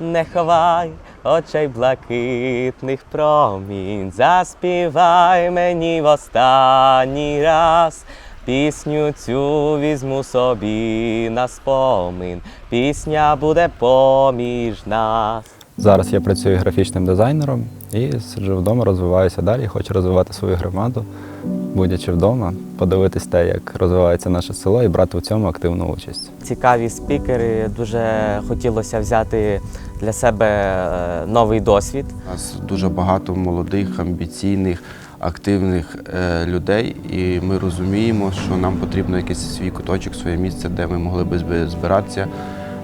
не ховай очей блакитних промінь, заспівай мені в останній раз. Пісню цю візьму собі на спомин, пісня буде поміж нас. Зараз я працюю графічним дизайнером і сиджу вдома, розвиваюся далі. Хочу розвивати свою громаду, будучи вдома, подивитись те, як розвивається наше село і брати у цьому активну участь. Цікаві спікери, дуже хотілося взяти для себе е, новий досвід. У нас дуже багато молодих, амбіційних, активних е, людей, і ми розуміємо, що нам потрібно якийсь свій куточок, своє місце, де ми могли би зб- збиратися,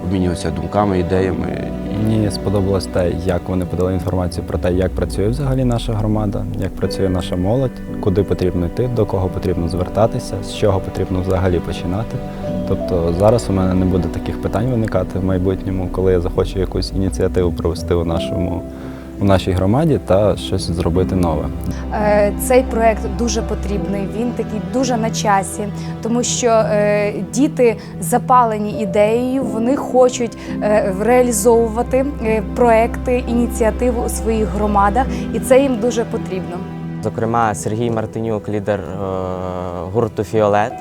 обмінюватися думками, ідеями. Мені сподобалось те, як вони подали інформацію про те, як працює взагалі наша громада, як працює наша молодь, куди потрібно йти, до кого потрібно звертатися, з чого потрібно взагалі починати. Тобто зараз у мене не буде таких питань виникати в майбутньому, коли я захочу якусь ініціативу провести у нашому у нашій громаді та щось зробити нове. Е, Цей проект дуже потрібний. Він такий дуже на часі, тому що е, діти запалені ідеєю, вони хочуть е, реалізовувати проекти, ініціативу у своїх громадах, і це їм дуже потрібно. Зокрема, Сергій Мартинюк, лідер гурту Фіолет.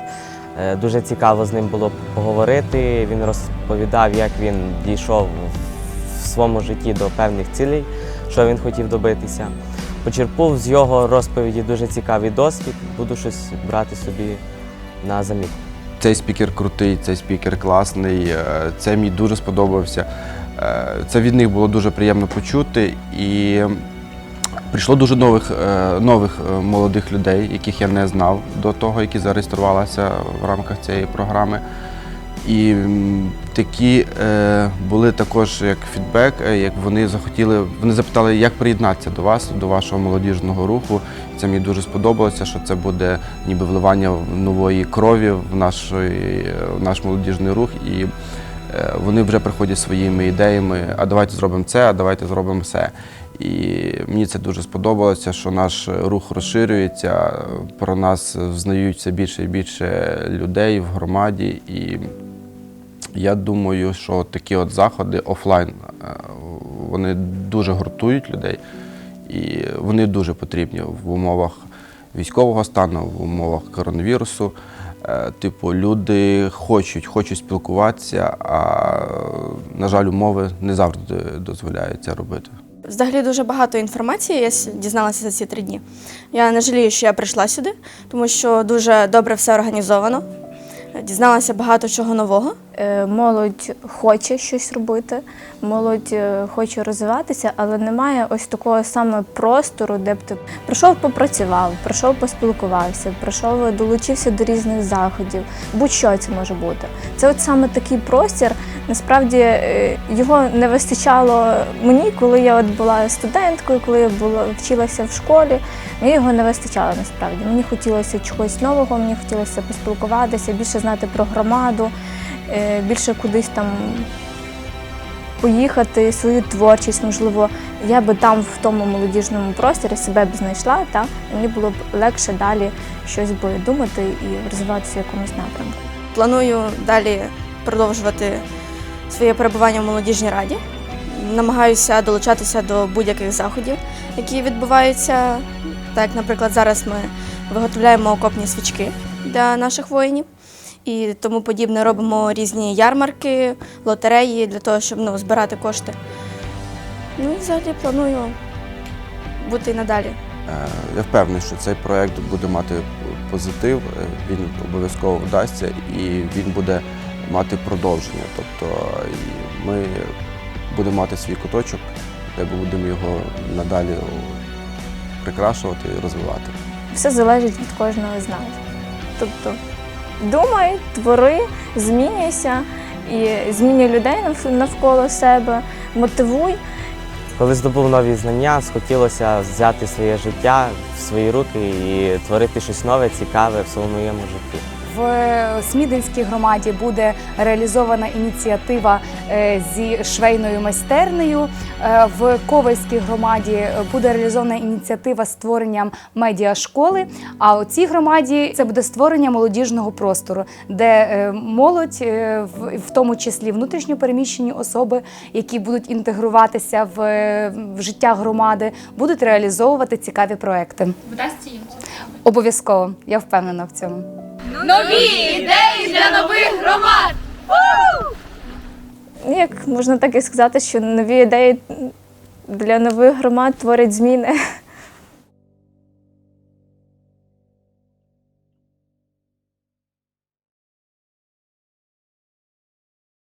Дуже цікаво з ним було поговорити. Він розповідав, як він дійшов в своєму житті до певних цілей, що він хотів добитися. Почерпнув з його розповіді дуже цікавий досвід. Буду щось брати собі на замітку. Цей спікер крутий, цей спікер класний. е, Це мені дуже сподобався. Е, Це від них було дуже приємно почути. І прийшло дуже нових, е, нових молодих людей, яких я не знав до того, які зареєструвалися в рамках цієї програми. І такі е, були також як фідбек, е, як вони захотіли, вони запитали, як приєднатися до вас, до вашого молодіжного руху. Це мені дуже сподобалося, що це буде ніби вливання нової крові в наш, в наш молодіжний рух. І е, вони вже приходять своїми ідеями, а давайте зробимо це, а давайте зробимо все. І мені це дуже сподобалося, що наш рух розширюється, про нас знають все більше і більше людей в громаді. І я думаю, що такі от заходи офлайн е, вони дуже гуртують людей, і вони дуже потрібні в умовах військового стану, в умовах коронавірусу. Е, Типу, люди хочуть, хочуть спілкуватися, а на жаль, умови не завжди дозволяють робити. Взагалі дуже багато інформації я дізналася за ці три дні. Я не жалію, що я прийшла сюди, тому що дуже добре все організовано. Дізналася багато чого нового. Е, Молодь хоче щось робити, молодь е, хоче розвиватися, але немає ось такого саме простору, де б ти прийшов, попрацював, прийшов, поспілкувався, прийшов, долучився до різних заходів. Будь-що це може бути. Це от саме такий простір. Насправді е, його не вистачало мені, коли я от була студенткою, коли я була вчилася в школі. Мені його не вистачало насправді. Мені хотілося чогось нового, мені хотілося поспілкуватися, більше знати про громаду, е, більше кудись там поїхати, свою творчість, можливо, я би там в тому молодіжному просторі себе б знайшла, та мені було б легше далі щось би думати і розвиватися в якомусь напрямку. Планую далі продовжувати своє перебування в молодіжній раді. Намагаюся долучатися до будь-яких заходів, які відбуваються. Так, наприклад, зараз ми виготовляємо окопні свічки для наших воїнів і тому подібне. Робимо різні ярмарки, лотереї для того, щоб ну, збирати кошти. Ну і взагалі планую бути і надалі. Е, Я впевнений, що цей проект буде мати позитив, е, він обов'язково вдасться і він буде мати продовження. Тобто ми будемо мати свій куточок, де будемо його надалі прикрашувати і розвивати. Все залежить від кожного з нас. Тобто думай, твори, змінюйся і змінюй людей навколо себе, мотивуй. Коли здобув нові знання, схотілося взяти своє життя в свої руки і творити щось нове, цікаве в своєму житті. В Смідинській громаді буде реалізована ініціатива е, зі швейною майстернею. Е, В Ковальській громаді буде реалізована ініціатива з створенням медіашколи. А у цій громаді це буде створення молодіжного простору, де е, молодь, в- тому числі внутрішньо переміщені особи, які будуть інтегруватися в, в життя громади, будуть реалізовувати цікаві проекти. Вдасться їм? Обов'язково, я впевнена в цьому. Ну, Як можна так і сказати, що нові ідеї для нових громад творять зміни.